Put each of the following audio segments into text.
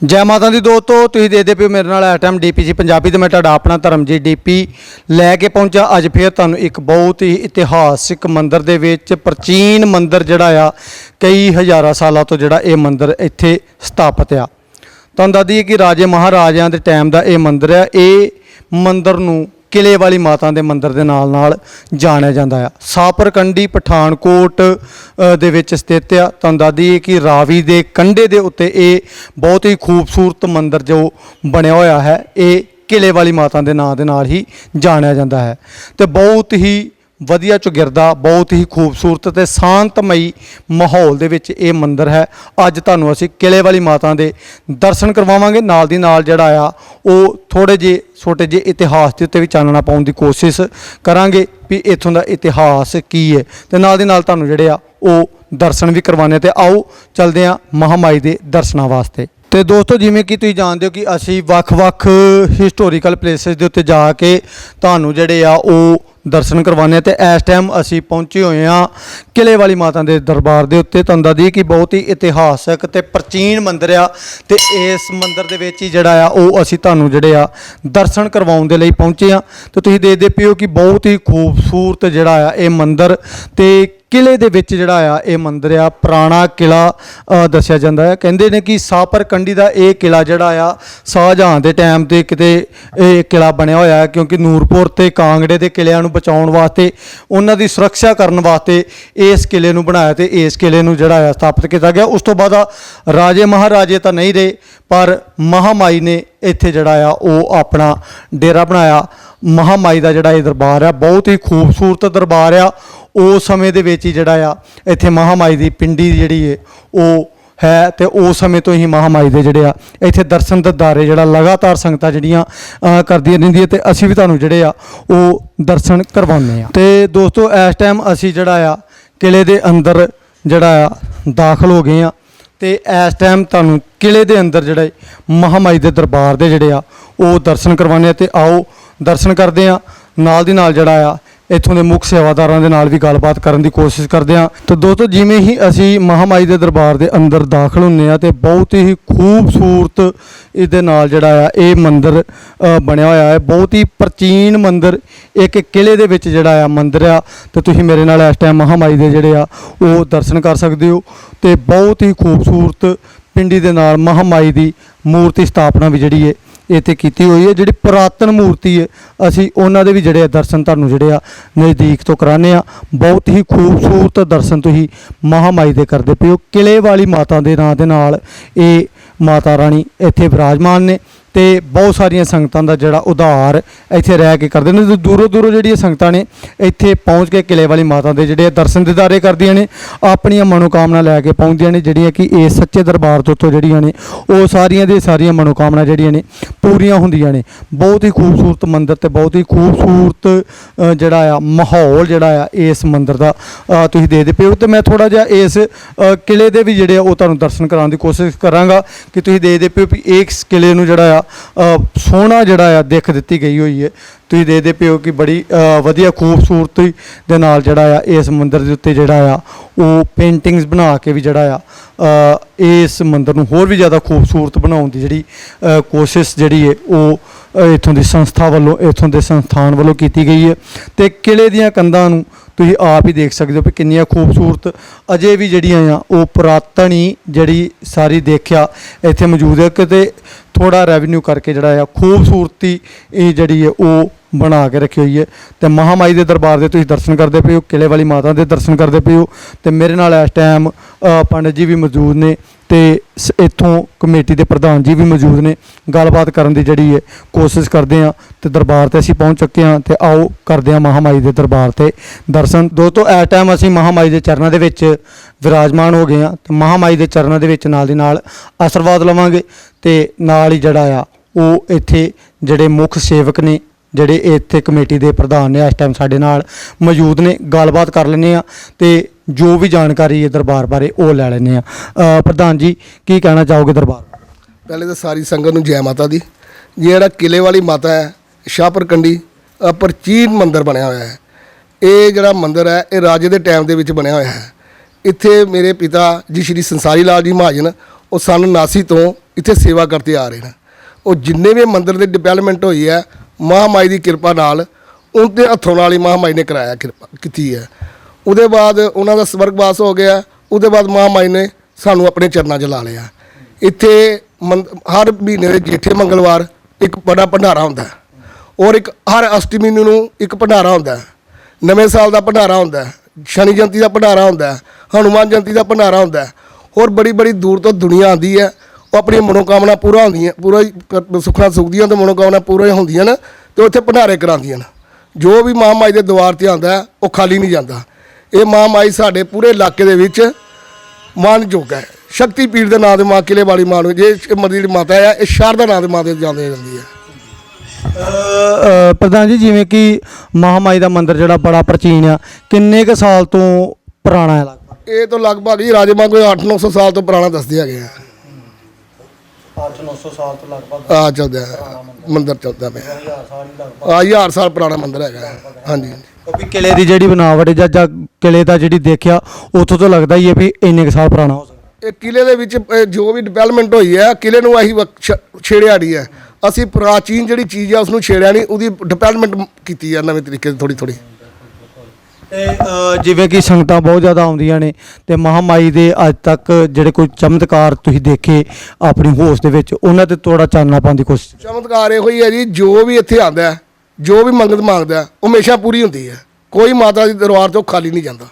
ਜੈ ਮਾਤਾ ਦੀ ਦੋਸਤੋ, ਤੁਸੀਂ ਦੇਖਦੇ ਪਿਓ ਮੇਰੇ ਨਾਲ ਇਸ ਟਾਈਮ ਡੀਪੀਸੀ ਪੰਜਾਬੀ ਤੇ ਮੈਂ ਤੁਹਾਡਾ ਆਪਣਾ ਧਰਮਜੀਤ ਡੀਪੀ ਲੈ ਕੇ ਪਹੁੰਚਾ। ਅੱਜ ਫੇਰ ਤੁਹਾਨੂੰ ਇੱਕ ਬਹੁਤ ਹੀ ਇਤਿਹਾਸਿਕ ਮੰਦਿਰ ਦੇ ਵਿੱਚ ਪ੍ਰਾਚੀਨ ਮੰਦਿਰ ਜਿਹੜਾ ਆ, ਕਈ ਹਜ਼ਾਰਾਂ ਸਾਲਾਂ ਤੋਂ ਜਿਹੜਾ ਇਹ ਮੰਦਿਰ ਇੱਥੇ ਸਥਾਪਿਤ ਆ। ਤੁਹਾਨੂੰ ਦੱਸ ਦਈਏ ਕਿ ਰਾਜੇ ਮਹਾਰਾਜਿਆਂ ਦੇ ਟਾਈਮ ਦਾ ਇਹ ਮੰਦਿਰ ਆ। ਇਹ ਮੰਦਿਰ ਨੂੰ ਕਿਲੇ ਵਾਲੀ ਮਾਤਾ ਦੇ ਮੰਦਿਰ ਦੇ ਨਾਲ ਨਾਲ ਜਾਣਿਆ ਜਾਂਦਾ ਆ। ਸਾਪਰਕੰਡੀ ਪਠਾਨਕੋਟ ਦੇ ਵਿੱਚ ਸਥਿਤ ਆ। ਤੁਹਾਨੂੰ ਦੱਸ ਦਈਏ ਕਿ ਰਾਵੀ ਦੇ ਕੰਢੇ ਦੇ ਉੱਤੇ ਇਹ ਬਹੁਤ ਹੀ ਖੂਬਸੂਰਤ ਮੰਦਿਰ ਜੋ ਬਣਿਆ ਹੋਇਆ ਹੈ, ਇਹ ਕਿਲੇ ਵਾਲੀ ਮਾਤਾ ਦੇ ਨਾਂ ਦੇ ਨਾਲ ਹੀ ਜਾਣਿਆ ਜਾਂਦਾ ਹੈ। ਤੇ ਬਹੁਤ ਹੀ ਵਧੀਆ ਚੁਗਿਰਦਾ, ਬਹੁਤ ਹੀ ਖੂਬਸੂਰਤ ਤੇ ਸ਼ਾਂਤਮਈ ਮਾਹੌਲ ਦੇ ਵਿੱਚ ਇਹ ਮੰਦਿਰ ਹੈ। ਅੱਜ ਤੁਹਾਨੂੰ ਅਸੀਂ ਕਿਲੇ ਵਾਲੀ ਮਾਤਾ ਦੇ ਦਰਸ਼ਨ ਕਰਵਾਵਾਂਗੇ। ਨਾਲ ਦੀ ਨਾਲ ਜਿਹੜਾ ਆ, ਉਹ ਥੋੜੇ ਜਿਹੇ, ਛੋਟੇ ਜਿਹੇ ਇਤਿਹਾਸ ਦੇ ਉੱਤੇ ਵੀ ਚਾਨਣਾ ਪਾਉਣ ਦੀ ਕੋਸ਼ਿਸ਼ ਕਰਾਂਗੇ ਵੀ ਇੱਥੋਂ ਦਾ ਇਤਿਹਾਸ ਕੀ ਹੈ। ਤੇ ਨਾਲ ਦੀ ਨਾਲ ਤੁਹਾਨੂੰ ਜਿਹੜੇ ਆ, ਉਹ ਦਰਸ਼ਨ ਵੀ ਕਰਵਾਉਣੇ ਤੇ ਆਓ ਚਲਦੇ ਆ ਮਹਾਮਾਈ ਦੇ ਦਰਸ਼ਨਾਂ ਵਾਸਤੇ। ਤੇ ਦੋਸਤੋ, ਜਿਵੇਂ ਕਿ ਤੁਸੀਂ ਜਾਣਦੇ ਹੋ ਕਿ ਅਸੀਂ ਵੱਖ-ਵੱਖ ਹਿਸਟੋਰੀਕਲ ਪਲੇਸਿਸ ਦੇ ਉੱਤੇ ਜਾ ਕੇ ਤੁਹਾਨੂੰ ਜਿਹੜੇ ਆ, ਉਹ ਦਰਸ਼ਨ ਕਰਵਾਉਂਦੇ ਹਾਂ ਤੇ ਇਸ ਟਾਈਮ ਅਸੀਂ ਪਹੁੰਚੇ ਹੋਏ ਹਾਂ ਕਿਲੇ ਵਾਲੀ ਮਾਤਾ ਦੇ ਦਰਬਾਰ ਦੇ ਉੱਤੇ। ਤੁਹਾਨੂੰ ਦੱਸ ਦਈਏ ਕਿ ਬਹੁਤ ਹੀ ਇਤਿਹਾਸਕ ਤੇ ਪ੍ਰਾਚੀਨ ਮੰਦਿਰ ਆ ਤੇ ਇਸ ਮੰਦਿਰ ਦੇ ਵਿੱਚ ਹੀ ਜਿਹੜਾ ਆ, ਉਹ ਅਸੀਂ ਤੁਹਾਨੂੰ ਜਿਹੜੇ ਆ ਦਰਸ਼ਨ ਕਰਵਾਉਣ ਦੇ ਲਈ ਪਹੁੰਚੇ ਆ ਤੇ ਤੁਸੀਂ ਦੇਖਦੇ ਪਿਓ ਕਿ ਬਹੁਤ ਹੀ ਖੂਬਸੂਰਤ ਜਿਹੜਾ ਆ ਇਹ ਮੰਦਿਰ ਤੇ ਕਿਲੇ ਦੇ ਵਿੱਚ ਜਿਹੜਾ ਆ, ਇਹ ਮੰਦਿਰ ਆ, ਪੁਰਾਣਾ ਕਿਲਾ ਦੱਸਿਆ ਜਾਂਦਾ ਹੈ। ਕਹਿੰਦੇ ਨੇ ਕਿ ਸਾਪਰ ਕੰਡੀ ਦਾ ਇਹ ਕਿਲਾ ਜਿਹੜਾ ਆ, ਸ਼ਾਹਜਹਾਂ ਦੇ ਟਾਈਮ ਤੇ ਕਿਤੇ ਇਹ ਕਿਲਾ ਬਣਿਆ ਹੋਇਆ ਹੈ, ਕਿਉਂਕਿ ਨੂਰਪੁਰ ਤੇ ਕਾਂਗੜੇ ਦੇ ਕਿਲਿਆਂ ਨੂੰ ਬਚਾਉਣ ਵਾਸਤੇ, ਉਹਨਾਂ ਦੀ ਸੁਰੱਖਿਆ ਕਰਨ ਵਾਸਤੇ ਇਸ ਕਿਲੇ ਨੂੰ ਬਣਾਇਆ ਤੇ ਇਸ ਕਿਲੇ ਨੂੰ ਜਿਹੜਾ ਆ ਸਥਾਪਿਤ ਕੀਤਾ ਗਿਆ। ਉਸ ਤੋਂ ਬਾਅਦ ਰਾਜੇ ਮਹਾਰਾਜੇ ਤਾਂ ਨਹੀਂ ਰਹੇ, ਪਰ ਮਹਾਮਾਈ ਨੇ ਇੱਥੇ ਜਿਹੜਾ ਆ, ਉਹ ਆਪਣਾ ਡੇਰਾ ਬਣਾਇਆ। ਮਹਾਮਾਈ ਦਾ ਜਿਹੜਾ ਇਹ ਦਰਬਾਰ ਆ, ਬਹੁਤ ਹੀ ਖੂਬਸੂਰਤ ਦਰਬਾਰ ਆ। ਉਸ ਸਮੇਂ ਦੇ ਵਿੱਚ ਹੀ ਜਿਹੜਾ ਆ, ਇੱਥੇ ਮਹਾਮਾਈ ਦੀ ਪਿੰਡੀ ਜਿਹੜੀ ਹੈ ਉਹ ਹੈ ਤੇ ਉਸ ਸਮੇਂ ਤੋਂ ਹੀ ਮਹਾਮਾਈ ਦੇ ਜਿਹੜੇ ਆ, ਇੱਥੇ ਦਰਸ਼ਨ ਦਦਾਰੇ ਜਿਹੜਾ ਲਗਾਤਾਰ ਸੰਗਤਾਂ ਜਿਹੜੀਆਂ ਕਰਦੀਆਂ ਰਹਿੰਦੀਆਂ ਤੇ ਅਸੀਂ ਵੀ ਤੁਹਾਨੂੰ ਜਿਹੜੇ ਆ, ਉਹ ਦਰਸ਼ਨ ਕਰਵਾਉਂਦੇ ਆ ਤੇ ਦੋਸਤੋ, ਇਸ ਟਾਈਮ ਅਸੀਂ ਜਿਹੜਾ ਆ ਕਿਲੇ ਦੇ ਅੰਦਰ ਜਿਹੜਾ ਆ, ਦਾਖਲ ਹੋ ਗਏ ਆ ਤੇ ਇਸ ਟਾਈਮ ਤੁਹਾਨੂੰ ਕਿਲੇ ਦੇ ਅੰਦਰ ਜਿਹੜੇ ਮਹਾਮਾਈ ਦੇ ਦਰਬਾਰ ਦੇ ਜਿਹੜੇ ਆ, ਉਹ ਦਰਸ਼ਨ ਕਰਵਾਉਂਦੇ ਆ ਤੇ ਆਓ ਦਰਸ਼ਨ ਕਰਦੇ ਆ ਨਾਲ ਦੀ ਨਾਲ ਜਿਹੜਾ ਆ ਇੱਥੋਂ ਦੇ ਮੁੱਖ ਸੇਵਾਦਾਰਾਂ ਦੇ ਨਾਲ ਵੀ ਗੱਲਬਾਤ ਕਰਨ ਦੀ ਕੋਸ਼ਿਸ਼ ਕਰਦੇ ਹਾਂ। ਤੇ ਦੋਸਤੋ, ਜਿਵੇਂ ਹੀ ਅਸੀਂ ਮਹਾਮਾਈ ਦੇ ਦਰਬਾਰ ਦੇ ਅੰਦਰ ਦਾਖਲ ਹੁੰਨੇ ਆ ਤੇ ਬਹੁਤ ਹੀ ਖੂਬਸੂਰਤ ਇਹਦੇ ਨਾਲ ਜਿਹੜਾ ਆ, ਇਹ ਮੰਦਿਰ ਬਣਿਆ ਹੋਇਆ ਹੈ। ਬਹੁਤ ਹੀ ਪ੍ਰਾਚੀਨ ਮੰਦਿਰ, ਇੱਕ ਕਿਲੇ ਦੇ ਵਿੱਚ ਜਿਹੜਾ ਆ ਮੰਦਿਰ ਆ। ਤੇ ਤੁਸੀਂ ਮੇਰੇ ਨਾਲ ਇਸ ਟਾਈਮ ਮਹਾਮਾਈ ਦੇ ਜਿਹੜੇ ਆ, ਉਹ ਦਰਸ਼ਨ ਕਰ ਸਕਦੇ ਹੋ ਤੇ ਬਹੁਤ ਹੀ ਖੂਬਸੂਰਤ ਪਿੰਡੀ ਦੇ ਨਾਲ ਮਹਾਮਾਈ ਦੀ ਮੂਰਤੀ ਸਥਾਪਨਾ ਵੀ ਜਿਹੜੀ ਹੈ ਇੱਥੇ ਕੀਤੀ ਹੋਈ ਹੈ, ਜਿਹੜੀ ਪੁਰਾਤਨ ਮੂਰਤੀ ਹੈ, ਅਸੀਂ ਉਹਨਾਂ ਦੇ ਵੀ ਜਿਹੜੇ ਆ ਦਰਸ਼ਨ ਤੁਹਾਨੂੰ ਜਿਹੜੇ ਆ ਨਜ਼ਦੀਕ ਤੋਂ ਕਰਾਣੇ ਆ ਬਹੁਤ ਹੀ ਖੂਬਸੂਰਤ ਦਰਸ਼ਨ ਤੁਸੀਂ ਮਹਾਮਾਈ ਦੇ ਕਰਦੇ ਪਿਓ ਕਿਲੇ ਵਾਲੀ ਮਾਤਾ ਦੇ ਨਾਂ ਦੇ ਨਾਲ ਇਹ ਮਾਤਾ ਰਾਣੀ ਇੱਥੇ ਵਿਰਾਜਮਾਨ ਨੇ। ਤੇ ਬਹੁਤ ਸਾਰੀਆਂ ਸੰਗਤਾਂ ਦਾ ਜਿਹੜਾ ਉਧਾਰ ਇੱਥੇ ਰਹਿ ਕੇ ਕਰਦੇ ਨੇ ਤੇ ਦੂਰੋਂ ਦੂਰੋਂ ਜਿਹੜੀਆਂ ਸੰਗਤਾਂ ਨੇ ਇੱਥੇ ਪਹੁੰਚ ਕੇ ਕਿਲੇ ਵਾਲੀ ਮਾਤਾ ਦੇ ਜਿਹੜੇ ਆ ਦਰਸ਼ਨ ਦਿਦਾਰੇ ਕਰਦੀਆਂ ਨੇ ਆਪਣੀਆਂ ਮਨੋਕਾਮਨਾ ਲੈ ਕੇ ਪਹੁੰਚਦੀਆਂ ਨੇ ਜਿਹੜੀਆਂ ਕਿ ਇਸ ਸੱਚੇ ਦਰਬਾਰ ਤੋਂ ਤੋਂ ਜਿਹੜੀਆਂ ਨੇ ਉਹ ਸਾਰੀਆਂ ਦੇ ਸਾਰੀਆਂ ਮਨੋਕਾਮਨਾ ਜਿਹੜੀਆਂ ਨੇ ਪੂਰੀਆਂ ਹੁੰਦੀਆਂ ਨੇ। ਬਹੁਤ ਹੀ ਖੂਬਸੂਰਤ ਮੰਦਿਰ ਤੇ ਬਹੁਤ ਹੀ ਖੂਬਸੂਰਤ ਜਿਹੜਾ ਆ ਮਾਹੌਲ ਜਿਹੜਾ ਆ ਇਸ ਮੰਦਿਰ ਦਾ ਤੁਸੀਂ ਦੇਖਦੇ ਪਏ ਹੋ ਤੇ ਮੈਂ ਥੋੜਾ ਜਿਹਾ ਇਸ ਅ, ਕਿਲੇ ਦੇ ਵੀ ਜਿਹੜੇ ਆ ਉਹ ਤੁਹਾਨੂੰ ਦਰਸ਼ਨ ਕਰਾਉਣ ਦੀ ਕੋਸ਼ਿਸ਼ ਕਰਾਂਗਾ ਕਿ ਤੁਸੀਂ ਦੇਖਦੇ ਪਿਓ ਵੀ ਇਸ ਕਿਲੇ ਨੂੰ ਜਿਹੜਾ ਆ ਅ, ਸੋਹਣਾ ਜਿਹੜਾ ਆ ਦਿੱਖ ਦਿੱਤੀ ਗਈ ਹੋਈ ਹੈ ਤੁਸੀਂ ਦੇਖਦੇ ਪਏ ਹੋ ਕਿ ਬੜੀ ਵਧੀਆ ਖੂਬਸੂਰਤੀ ਦੇ ਨਾਲ ਜਿਹੜਾ ਆ ਇਸ ਮੰਦਿਰ ਦੇ ਉੱਤੇ ਜਿਹੜਾ ਆ ਉਹ ਪੇਂਟਿੰਗਸ ਬਣਾ ਕੇ ਵੀ ਜਿਹੜਾ ਆ ਇਸ ਮੰਦਿਰ ਨੂੰ ਹੋਰ ਵੀ ਜ਼ਿਆਦਾ ਖੂਬਸੂਰਤ ਬਣਾਉਣ ਦੀ ਜਿਹੜੀ ਕੋਸ਼ਿਸ਼ ਜਿਹੜੀ ਹੈ ਉਹ ਅ, ਇੱਥੋਂ ਦੀ ਸੰਸਥਾ ਵੱਲੋਂ ਇੱਥੋਂ ਦੇ ਸੰਸਥਾਨ ਵੱਲੋਂ ਕੀਤੀ ਗਈ ਹੈ ਤੇ ਕਿਲੇ ਦੀਆਂ ਕੰਧਾਂ ਨੂੰ ਤੁਸੀਂ ਆਪ ਹੀ ਦੇਖ ਸਕਦੇ ਹੋ ਕਿ ਕਿੰਨੀਆਂ ਖੂਬਸੂਰਤ ਅਜੇ ਵੀ ਜਿਹੜੀਆਂ ਆ, ਉਹ ਪੁਰਾਤਨ ਹੀ ਜਿਹੜੀ ਸਾਰੀ ਦੇਖਿਆ ਇੱਥੇ ਮੌਜੂਦ ਹੈ ਕਿਤੇ ਥੋੜਾ ਰੈਵਨਿਊ ਕਰਕੇ ਜਿਹੜਾ ਆ, ਖੂਬਸੂਰਤੀ ਇਹ ਜਿਹੜੀ ਹੈ, ਉਹ ਬਣਾ ਕੇ ਰੱਖੀ ਹੋਈ ਹੈ। ਤੇ ਮਹਾਮਾਈ ਦੇ ਦਰਬਾਰ ਦੇ ਤੁਸੀਂ ਦਰਸ਼ਨ ਕਰਦੇ ਪਏ ਹੋ, ਕਿਲੇ ਵਾਲੀ ਮਾਤਾ ਦੇ ਦਰਸ਼ਨ ਕਰਦੇ ਪਏ ਹੋ। ਤੇ ਮੇਰੇ ਨਾਲ ਇਸ ਟਾਈਮ ਪੰਡਤ ਜੀ ਵੀ ਮੌਜੂਦ ਨੇ ਤੇ ਸ- ਇੱਥੋਂ ਕਮੇਟੀ ਦੇ ਪ੍ਰਧਾਨ ਜੀ ਵੀ ਮੌਜੂਦ ਨੇ। ਗੱਲਬਾਤ ਕਰਨ ਦੀ ਜਿਹੜੀ ਹੈ ਕੋਸ਼ਿਸ਼ ਕਰਦੇ ਆ ਤੇ ਦਰਬਾਰ ਤੇ ਅਸੀਂ ਪਹੁੰਚ ਚੁੱਕੇ ਹਾਂ ਤੇ ਆਓ ਕਰਦੇ ਆ ਮਹਾਮਾਈ ਦੇ ਦਰਬਾਰ ਤੇ ਦਰਸ਼ਨ। ਦੋਸਤੋ, ਇਸ ਟਾਈਮ ਅਸੀਂ ਮਹਾਮਾਈ ਦੇ ਚਰਨਾਂ ਦੇ ਵਿੱਚ ਵਿਰਾਜਮਾਨ ਹੋ ਗਏ ਆ ਤੇ ਮਹਾਮਾਈ ਦੇ ਚਰਨਾਂ ਦੇ ਵਿੱਚ ਨਾਲ ਦੀ ਨਾਲ ਆਸ਼ੀਰਵਾਦ ਲਵਾਂਗੇ ਤੇ ਨਾਲ ਹੀ ਜਿਹੜਾ ਆ, ਉਹ ਇੱਥੇ ਜਿਹੜੇ ਮੁੱਖ ਸੇਵਕ ਨੇ ਜਿਹੜੇ ਇੱਥੇ ਕਮੇਟੀ ਦੇ ਪ੍ਰਧਾਨ ਨੇ ਇਸ ਟਾਈਮ ਸਾਡੇ ਨਾਲ ਮੌਜੂਦ ਨੇ ਗੱਲਬਾਤ ਕਰ ਲੈਂਦੇ ਆ ਤੇ ਜੋ ਵੀ ਜਾਣਕਾਰੀ ਹੈ ਦਰਬਾਰ ਬਾਰੇ ਉਹ ਲੈ ਲੈਂਦੇ ਆ ਪ੍ਰਧਾਨ ਜੀ ਕੀ ਕਹਿਣਾ ਚਾਹੋਗੇ ਦਰਬਾਰ? ਪਹਿਲੇ ਤਾਂ ਸਾਰੀ ਸੰਗਤ ਨੂੰ ਜੈ ਮਾਤਾ ਦੀ। ਜਿਹੜਾ ਕਿਲੇ ਵਾਲੀ ਮਾਤਾ ਹੈ ਸ਼ਾਹਪੁਰ ਕੰਡੀ ਅ, ਪ੍ਰਾਚੀਨ ਮੰਦਿਰ ਬਣਿਆ ਹੋਇਆ ਹੈ। ਇਹ ਜਿਹੜਾ ਮੰਦਿਰ ਹੈ ਇਹ ਰਾਜੇ ਦੇ ਟਾਈਮ ਦੇ ਵਿੱਚ ਬਣਿਆ ਹੋਇਆ ਹੈ। ਇੱਥੇ ਮੇਰੇ ਪਿਤਾ ਜੀ ਸ਼੍ਰੀ ਸੰਸਾਰੀ ਲਾਲ ਜੀ ਮਹਾਜਨ ਉਹ ਸਨ 79 ਤੋਂ ਇੱਥੇ ਸੇਵਾ ਕਰਦੇ ਆ ਰਹੇ ਨੇ। ਉਹ ਜਿੰਨੇ ਵੀ ਮੰਦਿਰ ਦੀ ਡਿਵੈਲਪਮੈਂਟ ਹੋਈ ਹੈ ਮਹਾਮਾਈ ਦੀ ਕਿਰਪਾ ਨਾਲ ਉਹਦੇ ਹੱਥੋਂ ਨਾਲ ਹੀ ਮਹਾਮਾਈ ਨੇ ਕਰਾਇਆ ਕਿਰਪਾ ਕੀਤੀ ਹੈ। ਉਹਦੇ ਬਾਅਦ ਉਹਨਾਂ ਦਾ ਸਵਰਗਵਾਸ ਹੋ ਗਿਆ। ਉਹਦੇ ਬਾਅਦ ਮਹਾਮਾਈ ਨੇ ਸਾਨੂੰ ਆਪਣੇ ਚਰਨਾਂ 'ਚ ਲਾ ਲਿਆ। ਇੱਥੇ ਮੰਦ- ਹਰ ਮਹੀਨੇ ਦੇ ਜੇਠੇ ਮੰਗਲਵਾਰ ਇੱਕ ਬੜਾ ਭੰਡਾਰਾ ਹੁੰਦਾ ਹੈ। ਔਰ ਇੱਕ ਹਰ ਅਸ਼ਟਮੀ ਨੂੰ ਇੱਕ ਭੰਡਾਰਾ ਹੁੰਦਾ ਹੈ। ਨਵੇਂ ਸਾਲ ਦਾ ਭੰਡਾਰਾ ਹੁੰਦਾ ਹੈ। ਸ਼ਨੀ ਜਯੰਤੀ ਦਾ ਭੰਡਾਰਾ ਹੁੰਦਾ ਹੈ। ਹਨੂਮਾਨ ਜਯੰਤੀ ਦਾ ਭੰਡਾਰਾ ਹੁੰਦਾ ਹੈ। ਹੋਰ ਬੜੀ ਬੜੀ ਦੂਰ ਤੋਂ ਦੁਨੀਆ ਆਉਂਦੀ ਹੈ। ਉਹ ਆਪਣੀਆਂ ਮਨੋਕਾਮਨਾ ਪੂਰਾ ਹੁੰਦੀਆਂ ਪੂਰਾ ਹੀ ਸੁੱਖਾਂ ਸੁਖਦੀਆਂ ਤੇ ਮਨੋਕਾਮਨਾ ਪੂਰਾ ਹੁੰਦੀਆਂ ਨੇ ਤੇ ਉੱਥੇ ਭੰਡਾਰੇ ਕਰਾਉਂਦੀਆਂ ਨੇ। ਜੋ ਵੀ ਮਾਂ ਮਾਈ ਦੇ ਦੁਆਰ ਤੇ ਆਉਂਦਾ ਹੈ, ਉਹ ਖਾਲੀ ਨਹੀਂ ਜਾਂਦਾ। ਇਹ ਮਾਂ ਮਾਈ ਸਾਡੇ ਪੂਰੇ ਇਲਾਕੇ ਦੇ ਵਿੱਚ ਮਾਨਯੋਗ ਹੈ। ਸ਼ਕਤੀ ਪੀਰ ਦੇ ਨਾਂ ਦੇ ਮਾਂ ਕਿਲੇ ਵਾਲੀ ਮਾਂ ਨੂੰ ਜੇ ਮੰਦਿਰ ਜਿਹੜੀ ਮਾਤਾ ਹੈ ਇਹ ਸ਼ਾਰਦਾ ਨਾਂ ਦੇ ਮਾਂ ਦੇ ਜਾਂਦੇ ਜਾਂਦੀ ਹੈ। ਅ, ਪ੍ਰਧਾਨ ਜੀ ਜਿਵੇਂ ਕਿ ਮਹਾਮਾਈ ਦਾ ਮੰਦਿਰ ਜਿਹੜਾ ਬੜਾ ਪ੍ਰਾਚੀਨ ਆ ਕਿੰਨੇ ਕ ਸਾਲ ਤੋਂ ਪੁਰਾਣਾ ਹੈ ਲਗਭਗ? ਇਹ ਤਾਂ ਲਗਭਗ ਹੀ ਰਾਜੇ ਮਾਂ ਕੋਈ 8-900 ਸਾਲ ਤੋਂ ਪੁਰਾਣਾ ਦੱਸਦੇ ਹੈਗੇ ਆ 8-900 ਸਾਲ ਤੋਂ ਲਗਭਗ ਆ ਚੱਲਦਾ ਹੈ, ਮੰਦਿਰ ਚੱਲਦਾ ਪਿਆ। ਸਾਲ ਹੀ ਲਗਭਗ। ਆ ਹਜ਼ਾਰ ਸਾਲ ਪੁਰਾਣਾ ਮੰਦਿਰ ਹੈਗਾ। ਹੈ। ਹਾਂਜੀ ਕਿਉਂਕਿ ਕਿਲੇ ਦੀ ਜਿਹੜੀ ਬਣਾਵਟ ਹੈ ਜਾਂ ਜਾਂ ਕਿਲੇ ਦਾ ਜਿਹੜੀ ਦੇਖਿਆ ਉੱਥੋਂ ਤੋਂ ਲੱਗਦਾ ਹੀ ਹੈ ਵੀ ਇੰਨੇ ਕੁ ਸਾਲ ਪੁਰਾਣਾ। ਹੋ ਸਕਦਾ। ਇਹ ਕਿਲੇ ਦੇ ਵਿੱਚ ਅਹ, ਜੋ ਵੀ ਡਿਵੈਲਪਮੈਂਟ ਹੋਈ ਹੈ ਕਿਲੇ ਨੂੰ ਅਸੀਂ ਵਕ- ਛ- ਛੇੜਿਆ ਨਹੀਂ ਹੈ। ਅਸੀਂ ਪ੍ਰਾਚੀਨ ਜਿਹੜੀ ਚੀਜ਼ ਹੈ ਉਸ ਨੂੰ ਛੇੜਿਆ ਨਹੀਂ ਉਹਦੀ ਡਿਵੈਲਪਮੈਂਟ ਕੀਤੀ ਹੈ ਨਵੇਂ ਤਰੀਕੇ ਦੀ ਥੋੜੀ ਥੋੜੀ ਤੇ ਅ, ਜਿਵੇਂ ਕਿ ਸੰਗਤਾਂ ਬਹੁਤ ਜ਼ਿਆਦਾ ਆਉਂਦੀਆਂ ਨੇ ਤੇ ਮਹਾਮਾਈ ਦੇ ਅੱਜ ਤੱਕ ਜਿਹੜੇ ਕੋਈ ਚਮਤਕਾਰ ਤੁਸੀਂ ਦੇਖੇ ਆਪਣੀ ਹੋਸ਼ ਦੇ ਵਿੱਚ ਉਹਨਾਂ ਤੇ ਥੋੜਾ ਚਾਨਣਾ ਪਾਉਣ ਦੀ ਕੋਸ਼ਿਸ਼। ਚਮਤਕਾਰ ਇਹੋ ਹੀ ਹੈ ਜੀ ਜੋ ਵੀ ਇੱਥੇ ਆਂਦਾ ਹੈ ਜੋ ਵੀ ਮੰਗਤ ਮੰਗਦਾ ਹੈ, ਉਹ ਹਮੇਸ਼ਾ ਪੂਰੀ ਹੁੰਦੀ ਹੈ। ਕੋਈ ਮਾਤਾ ਦੀ ਦਰਬਾਰ ਤੋਂ ਖਾਲੀ ਨਹੀਂ ਜਾਂਦਾ।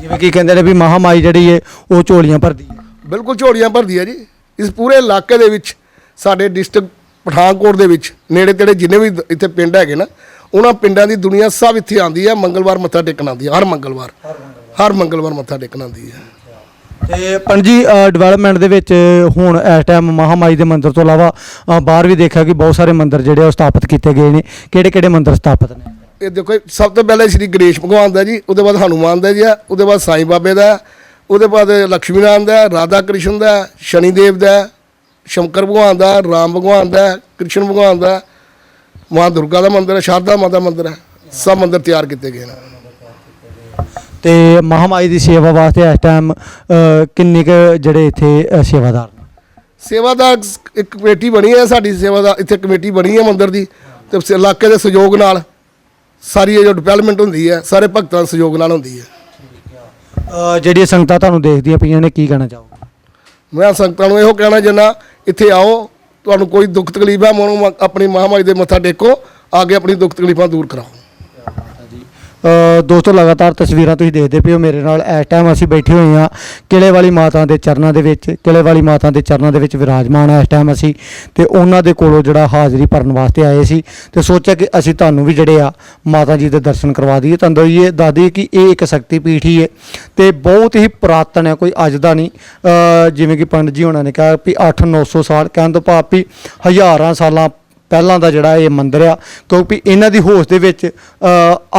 ਜਿਵੇਂ ਕਿ ਕਹਿੰਦੇ ਨੇ ਵੀ ਮਹਾਮਾਈ ਜਿਹੜੀ ਹੈ ਉਹ ਝੋਲੀਆਂ ਭਰਦੀ ਹੈ। ਬਿਲਕੁਲ ਝੋਲੀਆਂ ਭਰਦੀ ਹੈ ਜੀ। ਇਸ ਪੂਰੇ ਇਲਾਕੇ ਦੇ ਵਿੱਚ ਸਾਡੇ ਡਿਸਟ੍ਰਿਕਟ ਪਠਾਨਕੋਟ ਦੇ ਵਿੱਚ ਨੇੜੇ ਤੇੜੇ ਜਿੰਨੇ ਵੀ ਇੱਥੇ ਪਿੰਡ ਹੈਗੇ ਨਾ ਉਹਨਾਂ ਪਿੰਡਾਂ ਦੀ ਦੁਨੀਆ ਸਭ ਇੱਥੇ ਆਉਂਦੀ ਹੈ ਮੰਗਲਵਾਰ ਮੱਥਾ ਟੇਕਣ ਆਉਂਦੀ ਹੈ ਹਰ ਮੰਗਲਵਾਰ। ਹਰ ਮੰਗਲਵਾਰ। ਮੱਥਾ ਟੇਕਣ ਆਉਂਦੀ ਹੈ। ਤੇ ਪੰਜੀ ਡਿਵੈਲਪਮੈਂਟ ਦੇ ਵਿੱਚ ਹੁਣ ਇਸ ਟਾਈਮ ਮਹਾਮਾਈ ਦੇ ਮੰਦਿਰ ਤੋਂ ਇਲਾਵਾ ਅ, ਬਾਹਰ ਵੀ ਦੇਖਿਆ ਕਿ ਬਹੁਤ ਸਾਰੇ ਮੰਦਿਰ ਜਿਹੜੇ ਆ ਉਹ ਸਥਾਪਿਤ ਕੀਤੇ ਗਏ ਨੇ। ਕਿਹੜੇ ਕਿਹੜੇ ਮੰਦਿਰ ਸਥਾਪਿਤ ਨੇ? ਇਹ ਦੇਖੋ ਸਭ ਤੋਂ ਪਹਿਲੇ ਸ਼੍ਰੀ ਗਣੇਸ਼ ਭਗਵਾਨ ਦਾ ਜੀ ਉਹਦੇ ਬਾਅਦ ਹਨੂਮਾਨ ਦਾ ਜੀ ਹੈ, ਉਹਦੇ ਬਾਅਦ ਸਾਈਂ ਬਾਬੇ ਦਾ ਹੈ, ਉਹਦੇ ਬਾਅਦ ਲక్ష్ਮੀ ਨਾਰਾਇਣ ਦਾ ਹੈ, ਰਾਧਾ ਕ੍ਰਿਸ਼ਨ ਦਾ ਹੈ, ਸ਼ਨੀ ਦੇਵ ਦਾ ਹੈ, ਸ਼ੰਕਰ ਭਗਵਾਨ ਦਾ ਹੈ, ਰਾਮ ਭਗਵਾਨ ਦਾ ਹੈ, ਕ੍ਰਿਸ਼ਨ ਭਗਵਾਨ ਦਾ ਹੈ, ਮਾਂ ਦੁਰਗਾ ਦਾ ਮੰਦਿਰ ਹੈ ਸ਼ਾਰਦਾ ਮਾਤਾ ਮੰਦਿਰ ਹੈ ਸਭ ਮੰਦਿਰ ਤਿਆਰ ਕੀਤੇ ਗਏ ਨੇ ਤੇ ਮਹਾਮਾਈ ਦੀ ਸੇਵਾ ਵਾਸਤੇ ਇਸ ਟਾਈਮ ਕਿੰਨੇ ਕੁ ਜਿਹੜੇ ਇੱਥੇ ਸੇਵਾਦਾਰ ਨੇ ਸੇਵਾ ਦਾ ਇੱਕ ਕਮੇਟੀ ਬਣੀ ਹੈ ਸਾਡੀ ਸੇਵਾ ਦਾ ਇੱਥੇ ਕਮੇਟੀ ਬਣੀ ਹੈ ਮੰਦਿਰ ਦੀ ਤੇ ਉਸ ਇਲਾਕੇ ਦੇ ਸਹਿਯੋਗ ਨਾਲ ਸਾਰੀ ਇਹ ਜੋ ਡਿਵੈਲਪਮੈਂਟ ਹੁੰਦੀ ਹੈ ਸਾਰੇ ਭਗਤਾਂ ਦੇ ਸਹਿਯੋਗ ਨਾਲ ਹੁੰਦੀ ਹੈ ਅ, ਜਿਹੜੀਆਂ ਸੰਗਤਾਂ ਤੁਹਾਨੂੰ ਦੇਖਦੀਆਂ ਪਈਆਂ ਨੇ ਕੀ ਕਹਿਣਾ ਚਾਹੋਗੇ ਮੈਂ ਸੰਗਤਾਂ ਨੂੰ ਇਹੋ ਕਹਿਣਾ ਚਾਹੁੰਦਾ ਇੱਥੇ ਆਓ ਤੁਹਾਨੂੰ ਕੋਈ ਦੁੱਖ ਤਕਲੀਫ ਹੈ ਮਨੋਂ ਆਪਣੀ ਮਹਾਮਾਈ ਦੇ ਮੱਥਾ ਟੇਕੋ, ਆ ਕੇ ਆਪਣੀ ਦੁੱਖ ਤਕਲੀਫਾਂ ਦੂਰ ਕਰਾਓ। ਦੋਸਤੋ, ਲਗਾਤਾਰ ਤਸਵੀਰਾਂ ਤੁਸੀਂ ਦੇਖਦੇ ਪਏ ਹੋ ਮੇਰੇ ਨਾਲ। ਇਸ ਟਾਈਮ ਅਸੀਂ ਬੈਠੇ ਹੋਏ ਹਾਂ ਕਿਲੇ ਵਾਲੀ ਮਾਤਾ ਦੇ ਚਰਨਾਂ ਦੇ ਵਿੱਚ ਕਿਲੇ ਵਾਲੀ ਮਾਤਾ ਦੇ ਚਰਨਾਂ ਦੇ ਵਿੱਚ ਵਿਰਾਜਮਾਨ ਹੈ ਇਸ ਟਾਈਮ ਅਸੀਂ। ਤੇ ਉਹਨਾਂ ਦੇ ਕੋਲੋਂ ਜਿਹੜਾ ਹਾਜ਼ਰੀ ਭਰਨ ਵਾਸਤੇ ਆਏ ਸੀ। ਤੇ ਸੋਚਿਆ ਕਿ ਅਸੀਂ ਤੁਹਾਨੂੰ ਵੀ ਜਿਹੜੇ ਆ ਮਾਤਾ ਜੀ ਦੇ ਦਰਸ਼ਨ ਕਰਵਾ ਦਈਏ। ਤੁਹਾਨੂੰ ਇਹ ਦੱਸ ਕਿ ਇਹ ਇੱਕ ਸ਼ਕਤੀ ਪੀਠ ਹੀ ਹੈ। ਤੇ ਬਹੁਤ ਹੀ ਪੁਰਾਤਨ ਹੈ, ਕੋਈ ਅੱਜ ਦਾ ਨਹੀਂ। ਜਿਵੇਂ ਕਿ ਪੰਡਤ ਜੀ ਉਹਨਾਂ ਨੇ ਕਿਹਾ ਵੀ 8-900 ਸਾਲ, ਕਹਿਣ ਤੋਂ ਭਾਵ ਵੀ ਹਜ਼ਾਰਾਂ ਸਾਲਾਂ ਪਹਿਲਾਂ ਦਾ ਜਿਹੜਾ ਇਹ ਮੰਦਿਰ ਆ, ਕਿਉਂਕਿ ਇਹਨਾਂ ਦੀ ਹੋਸ਼ ਦੇ ਵਿੱਚ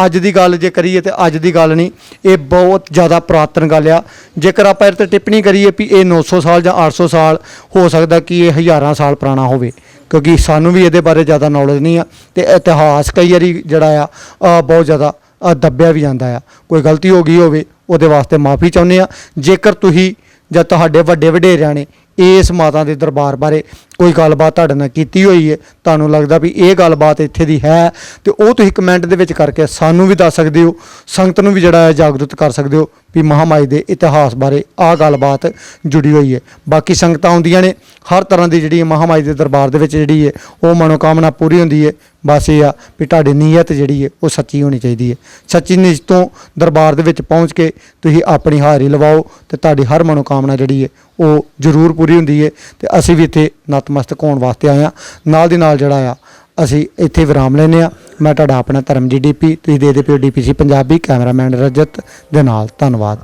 ਅੱਜ ਦੀ ਗੱਲ ਜੇ ਕਰੀਏ ਤੇ ਅੱਜ ਦੀ ਗੱਲ ਨਹੀਂ, ਇਹ ਬਹੁਤ ਜ਼ਿਆਦਾ ਪੁਰਾਤਨ ਗੱਲ ਆ। ਜੇਕਰ ਆਪਾਂ ਇਹ ਤੇ ਟਿੱਪਣੀ ਕਰੀਏ ਵੀ ਇਹ 900 ਸਾਲ ਜਾਂ 800 ਸਾਲ ਹੋ ਸਕਦਾ ਕਿ ਇਹ ਹਜ਼ਾਰਾਂ ਸਾਲ ਪੁਰਾਣਾ ਹੋਵੇ, ਕਿਉਂਕਿ ਸਾਨੂੰ ਵੀ ਇਹਦੇ ਬਾਰੇ ਜ਼ਿਆਦਾ ਨੌਲੇਜ ਨਹੀਂ ਆ ਤੇ ਇਤਿਹਾਸ ਕਈ ਵਾਰੀ ਜਿਹੜਾ ਆ ਬਹੁਤ ਜ਼ਿਆਦਾ ਦੱਬਿਆ ਵੀ ਜਾਂਦਾ ਆ। ਕੋਈ ਗਲਤੀ ਹੋ ਗਈ ਹੋਵੇ, ਉਹਦੇ ਵਾਸਤੇ ਮਾਫੀ ਚਾਹੁੰਦੇ ਆ। ਜੇਕਰ ਤੁਸੀਂ ਜਾਂ ਤੁਹਾਡੇ ਵੱਡੇ ਵਡੇਰਿਆਂ ਨੇ ਇਸ ਮਾਤਾ ਦੇ ਦਰਬਾਰ ਬਾਰੇ ਕੋਈ ਗੱਲਬਾਤ ਤੁਹਾਡੇ ਨਾਲ ਕੀਤੀ ਹੋਈ ਹੈ? ਤੁਹਾਨੂੰ ਲੱਗਦਾ ਵੀ ਇਹ ਗੱਲਬਾਤ ਇੱਥੇ ਦੀ ਹੈ? ਤੇ ਉਹ ਤੁਸੀਂ ਕਮੈਂਟ ਦੇ ਵਿੱਚ ਕਰਕੇ ਸਾਨੂੰ ਵੀ ਦੱਸ ਸਕਦੇ ਹੋ, ਸੰਗਤ ਨੂੰ ਵੀ ਜਿਹੜਾ ਹੈ ਜਾਗਰੂਕ ਕਰ ਸਕਦੇ ਹੋ ਵੀ ਮਹਾਮਾਈ ਦੇ ਇਤਿਹਾਸ ਬਾਰੇ ਆਹ ਗੱਲਬਾਤ ਜੁੜੀ ਹੋਈ ਹੈ। ਬਾਕੀ ਸੰਗਤਾਂ ਆਉਂਦੀਆਂ ਨੇ, ਹਰ ਤਰ੍ਹਾਂ ਦੀ ਜਿਹੜੀ ਮਹਾਮਾਈ ਦੇ ਦਰਬਾਰ ਦੇ ਵਿੱਚ ਜਿਹੜੀ ਹੈ, ਉਹ ਮਨੋਕਾਮਨਾ ਪੂਰੀ ਹੁੰਦੀ ਹੈ। ਬਸ ਇਹ ਆ ਵੀ ਤੁਹਾਡੀ ਨੀਅਤ ਜਿਹੜੀ ਹੈ, ਉਹ ਸੱਚੀ ਹੋਣੀ ਚਾਹੀਦੀ ਹੈ। ਸੱਚੀ ਨੀਅਤ ਤੋਂ ਦਰਬਾਰ ਦੇ ਵਿੱਚ ਪਹੁੰਚ ਕੇ ਤੁਸੀਂ ਆਪਣੀ ਹਾਜ਼ਰੀ ਲਵਾਓ ਤੇ ਤੁਹਾਡੀ ਹਰ ਮਨੋਕਾਮਨਾ ਜਿਹੜੀ ਹੈ ਉਹ ਜ਼ਰੂਰ ਪੂਰੀ ਹੁੰਦੀ ਹੈ ਤੇ ਅਸੀਂ ਵੀ ਇੱਥੇ ਨਤਮਸਤਕ ਹੋਣ ਵਾਸਤੇ ਆਏ ਹਾਂ। ਨਾਲ ਦੀ ਨਾਲ ਜਿਹੜਾ ਆ, ਅਸੀਂ ਇੱਥੇ ਵਿਰਾਮ ਲੈਨੇ ਆ ਮੈਂ ਤੁਹਾਡਾ ਆਪਣਾ ਧਰਮ ਧਰਮਜੀਤ ਡੀਪੀ ਤੁਸੀਂ ਦੇ ਦੇ ਪਿਓ ਡੀਪੀਸੀ ਪੰਜਾਬੀ, ਕੈਮਰਾਮੈਨ ਰਜਤ ਦੇ ਨਾਲ। ਧੰਨਵਾਦ।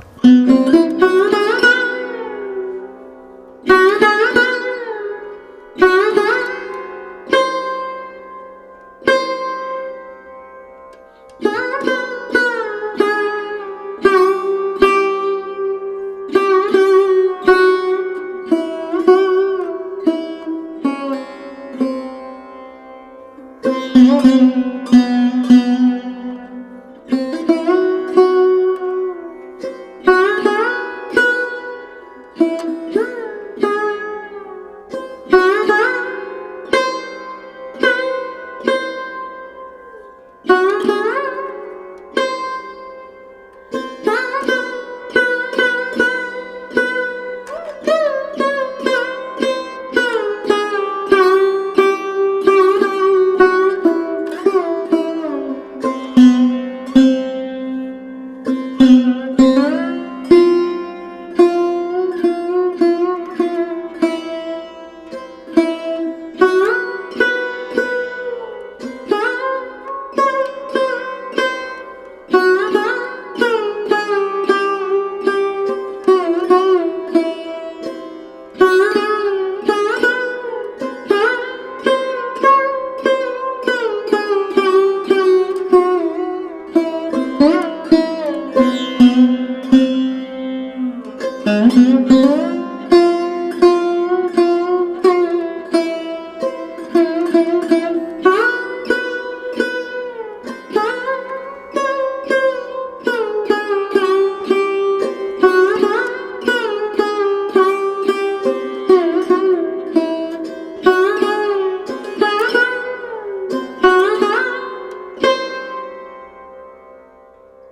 Thank you.